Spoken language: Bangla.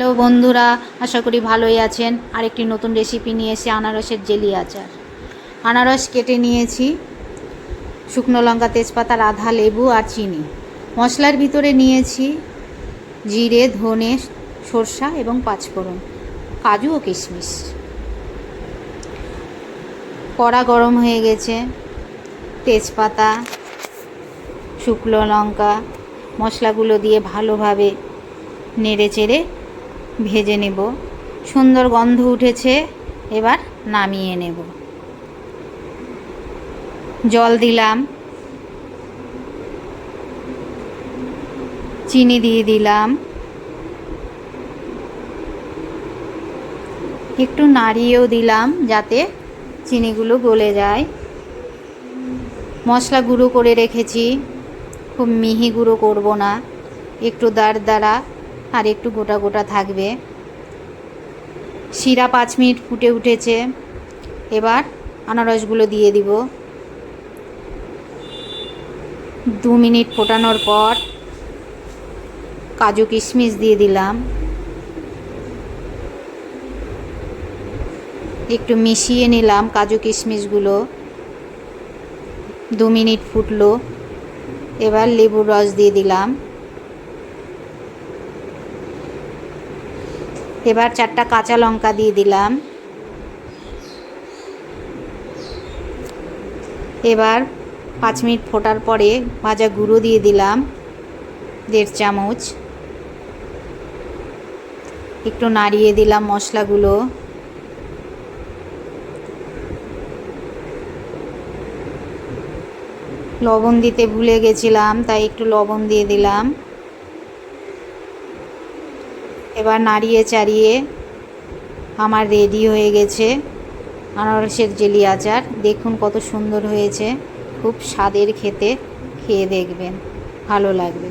হ্যালো বন্ধুরা, আশা করি ভালোই আছেন। আরেকটি নতুন রেসিপি নিয়ে এসে আনারসের জেলি আচার। আনারস কেটে নিয়েছি। শুকনো লঙ্কা, তেজপাতা, আধা লেবু আর চিনি। মশলার ভিতরে নিয়েছি জিরে, ধনে, সরষা এবং পাঁচফোড়ন, কাজু ও কিশমিশ। কড়া গরম হয়ে গেছে। তেজপাতা, শুকনো লঙ্কা, মশলাগুলো দিয়ে ভালোভাবে নেড়ে চেড়ে ভেজে নেব। সুন্দর গন্ধ উঠেছে, এবার নামিয়ে নেব। জল দিলাম। চিনি দিয়ে দিলাম। একটু নাড়িয়েও দিলাম যাতে চিনিগুলো গলে যায়। মশলা গুঁড়ো করে রেখেছি। খুব মিহি গুঁড়ো করব না। একটু দাঁড় দাঁড়া আর একটু গোটা গোটা থাকবে। শিরা পাঁচ মিনিট ফুটে উঠেছে। এবার আনারসগুলো দিয়ে দিব। দু মিনিট ফোটানোর পর কাজু কিশমিশ দিয়ে দিলাম। একটু মিশিয়ে নিলাম কাজু কিশমিশগুলো। দু মিনিট ফুটলো। এবার লেবুর রস দিয়ে দিলাম। এবার চারটা কাঁচা লঙ্কা দিয়ে দিলাম। এবার পাঁচ মিনিট ফোটার পরে ভাজা গুঁড়ো দিয়ে দিলাম, দেড় চামচ। একটু নাড়িয়ে দিলাম মশলাগুলো। লবণ দিতে ভুলে গেছিলাম, তাই একটু লবণ দিয়ে দিলাম। এবার নাড়িয়ে চাড়িয়ে আমার রেডি হয়ে গেছে। আনারসের জেলি আচার, দেখুন কত সুন্দর হয়েছে। খুব স্বাদের খেতে, খেয়ে দেখবেন। ভালো লাগবে।